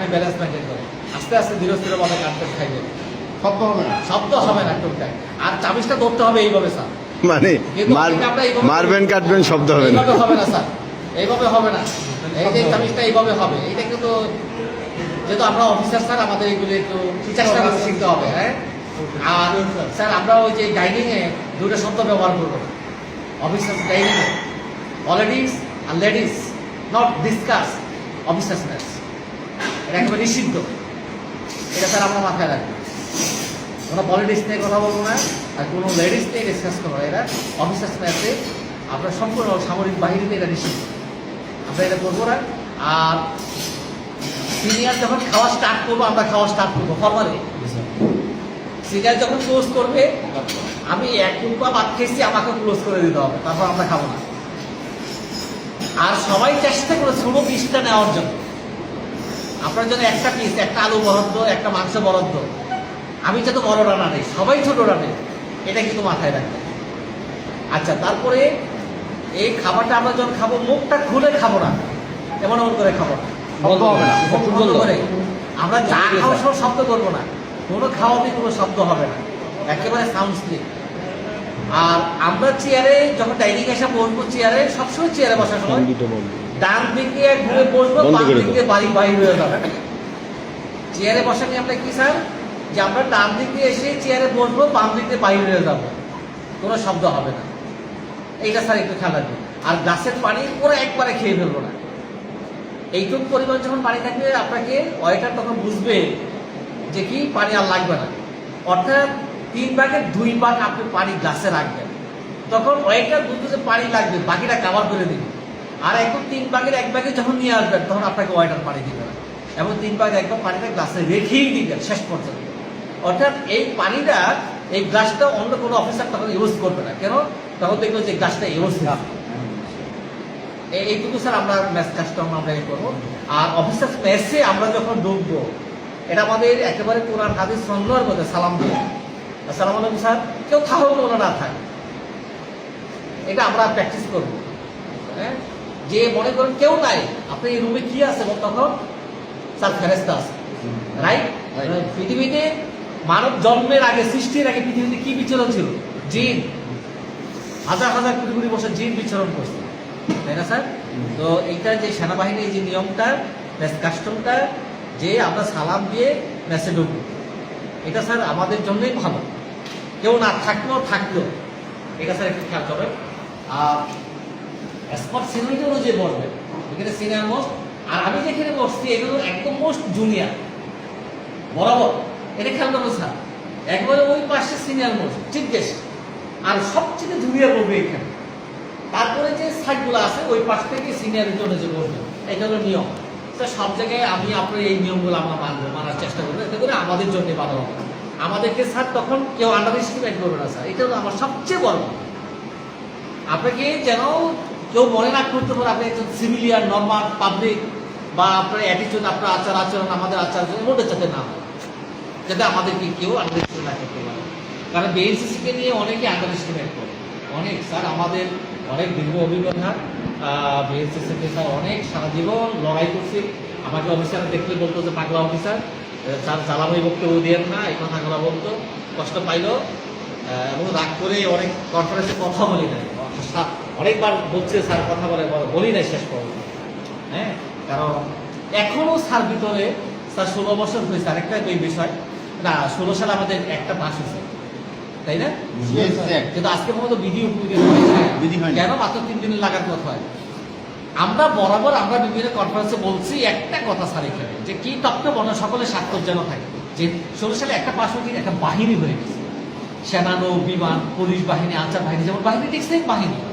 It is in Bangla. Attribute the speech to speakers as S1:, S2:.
S1: আপনি ব্যালেন্স মেনটেন করেন। আস্তে আস্তে ধীরে ধীরে ভাবে কাটতে খাইবেন
S2: শব্দ হবে না।
S1: শব্দ হবে না টোটাই আর চাবিজটা ধরতে হবে এইভাবে স্যার।
S3: মানে মারবেন কাটবেন শব্দ হবে না।
S1: হবে না স্যার। এইভাবে হবে না। এই যে চাবিজটা এইভাবে হবে এটা কিন্তু যেহেতু আমরা অফিসার স্যার আমাদের এগুলো একটু চেষ্টা করে শিখতে হবে হ্যাঁ? আর স্যার আমরা ওই যে ডাইনিং এ দুটো শব্দ ব্যবহার করব। অফিসার ডাইনিং এ অলরেডিস আর ladies not discuss officers match এটা একেবারে নিষিদ্ধ। এটা স্যার আমরা মাথায় রাখব। কোনো পলিটিক্স নিয়ে কথা বলব না আর কোনো লেডিস নিয়ে ডিসকাস করব এটা অফিসার্স ম্যাচে আমরা সম্পূর্ণ সামরিক বাহিনীতে এটা নিষিদ্ধ। আমরা এটা করব না। আর সিনিয়র যখন খাওয়া স্টার্ট করব আমরা খাওয়া স্টার্ট করব। ফরমালি সিনিয়র যখন ক্লোজ করবে আমি এক টুকরা ভাত খেয়েছি আমাকে ক্লোজ করে দিতে হবে। তারপর আমরা খাব না। আর সবাই চেষ্টা করে ছোট পিসটা নেওয়ার জন্য। আপনার জন্য একটা পিস একটা আলু বরাদ্দ একটা মাংস বরাদ্দ আমি যাতে বড় রান্না নেই সবাই ছোট রান্নে এটা কিন্তু মাথায় রাখবেন। আচ্ছা তারপরে এই খাবারটা আমরা যখন খাব মুখটা খুলে খাব না। এমন এমন করে খাব। না
S2: হবে না
S1: বন্ধ করে। আমরা যা খাওয়ার সময় শব্দ করব না। কোনো খাওয়াতে কোনো শব্দ হবে না। একেবারে সাউন্ড স্লিপ আর আমরা চেয়ারে যখন ডাইনিং এসে বসবো চেয়ারে সবসময় চেয়ারে বসার সময় ডান দিকে ঘুরে বসবো বাম দিকে বাড়ি বাইর হয়ে যাবে। চেয়ারে বসা নিয়ে আমরা কি স্যার? যে আমরা ডান দিকে এসে চেয়ারে বসবো বাম দিকে বাইর হয়ে যাব। কোনো শব্দ হবে না। এইটা স্যার একটু খেয়াল রাখবেন। আর গ্লাসের পানি পুরো একবারে খেয়ে ফেলব না। এইটুকু পরিমাণ যখন পানি থাকবে আপনাকে ওয়েটার তখন বুঝবে যে কি পানি আর লাগবে না। অর্থাৎ তিন ভাগের দুই ভাগ আপনি পানি গ্লাসে রাখবেন। তখন ওয়েটার বুঝবে যে পানি লাগবে বাকিটা কাভার করে দিবে। আর এখন তিন ভাগের এক ভাগে যখন নিয়ে আসবেন, তখন আপনাকে ওয়েটার পানি দিবে না। এবং তিন ভাগ একদম পানিটা গ্লাসে রেখেই দিবেন শেষ পর্যন্ত। অর্থাৎ এই পানিটা, এই গ্লাসটা অন্য কোনো অফিসার তখন ইউজ করবে না। কেন? তখন দেখবে যে গ্লাসটা ইউজ না এই- এইটুকু স্যার আমরা ম্যাচ কাজটা আমরা এই করব। আর অফিসার ম্যাচে আমরা যখন ঢুকবো, এটা আমাদের একেবারে কোরআন, হাদিস সন্ন্যার মধ্যে সালাম দিয়ে আসসালামু স্যার। কেউ থাকুক ওরা না থাকে। এটা আমরা প্র্যাকটিস করব। হ্যাঁ? যে মনে করেন কেউ নাই আপনি এই রুমে কি আছে তখন স্যার ফেরেস্তা আছে। রাইট. পৃথিবীতে মানব জন্মের আগে সৃষ্টির আগে পৃথিবীতে কি বিচরণ ছিল? জিন। হাজার হাজার কোটি কোটি বছর জিন বিচরণ করছে। তাই না স্যার? তো এইটা যে সেনাবাহিনীর যে নিয়মটা কাস্টমটা যে আমরা সালাম দিয়ে মেসে ঢুকবো এটা স্যার আমাদের জন্যই ভালো। কেউ না থাকলেও থাকলেও এটা স্যার একটু খেয়াল করবেন। আর স্পট সিনিয়রিটি অনুযায়ী বসবেন এখানে সিনিয়র মোস্ট আর আমি যেখানে বসছি, এগুলো একদম মোস্ট জুনিয়র বরাবর। এটা খেয়াল করব স্যার একবারে ওই পাশে সিনিয়র মোস্ট ঠিক বেশি। আর সবচেয়ে জুনিয়র বলবে এখানে। তারপরে যে সাইডগুলো আছে, ওই পাশ থেকে সিনিয়রের জন্য যে বসবে, এটা হলো নিয়ম। তো সব জায়গায় আমি আপনার এই নিয়মগুলো আমরা মানবো, মানার চেষ্টা করব। এতে করে আমাদের জন্য ভালো হবে। আমাদেরকে স্যার তখন কেউ আন্ডার এস্টিমেট করবে না স্যার এটা হলো আমার সবচেয়ে বড়। আপনাকে যেন কেউ মনে না করতে পারে আপনি একজন সিভিলিয়ান নর্মাল পাবলিক বা আপনার অ্যাটিটিউড আপনার আচার আচরণ, আমাদের আচার আচরণ ওটা যাতে না হয়। যাতে আমাদেরকে কেউ আন্ডার এস্টিমেট না করতে পারে। কারণ বিএনসিসিকে নিয়ে অনেকে আন্ডার এস্টিমেট করে। অনেক, স্যার, আমাদের অনেক দীর্ঘ অভিজ্ঞতা বিএনসিসিতে স্যার অনেক সারা জীবন লড়াই করছি। আমাকে অফিসার দেখলে বলতো যে, পাগলা অফিসার স্যার জ্বালামি বক্তব্য দিয়েন না, এই কথাগুলো বলতো। কষ্ট পাইলো। এবং রাগ করে অনেক কনফারেন্সে কথা বলি নাই। অনেকবার বলছে স্যার কথা বলে বলে- নাই শেষ পর্যন্ত। হ্যাঁ? কারণ এখনও স্যার ভিতরে স্যার ষোলো বছর হয়েছে। আরেকটা এই বিষয় না ষোলো সালে আমাদের একটা পাস হয়েছে। তাই না? কিন্তু আজকে মতো বিধি। কেন মাত্র তিন দিন লাগার কথা হয়? আমরা বরাবর আমরা বিভিন্ন কনফারেন্সে বলছি একটা কথা স্যার এখানে যে কি তত্ত্ব বর্ণ সকলের স্বাক্ষর যেন থাকে। যে ষোলো সালে একটা পাশ হয়ে একটা বাহিনী হয়ে গেছে। সেনানৌ বিমান পুলিশ বাহিনী আনসার বাহিনী যেমন বাহিনী ঠিক বাহিনী।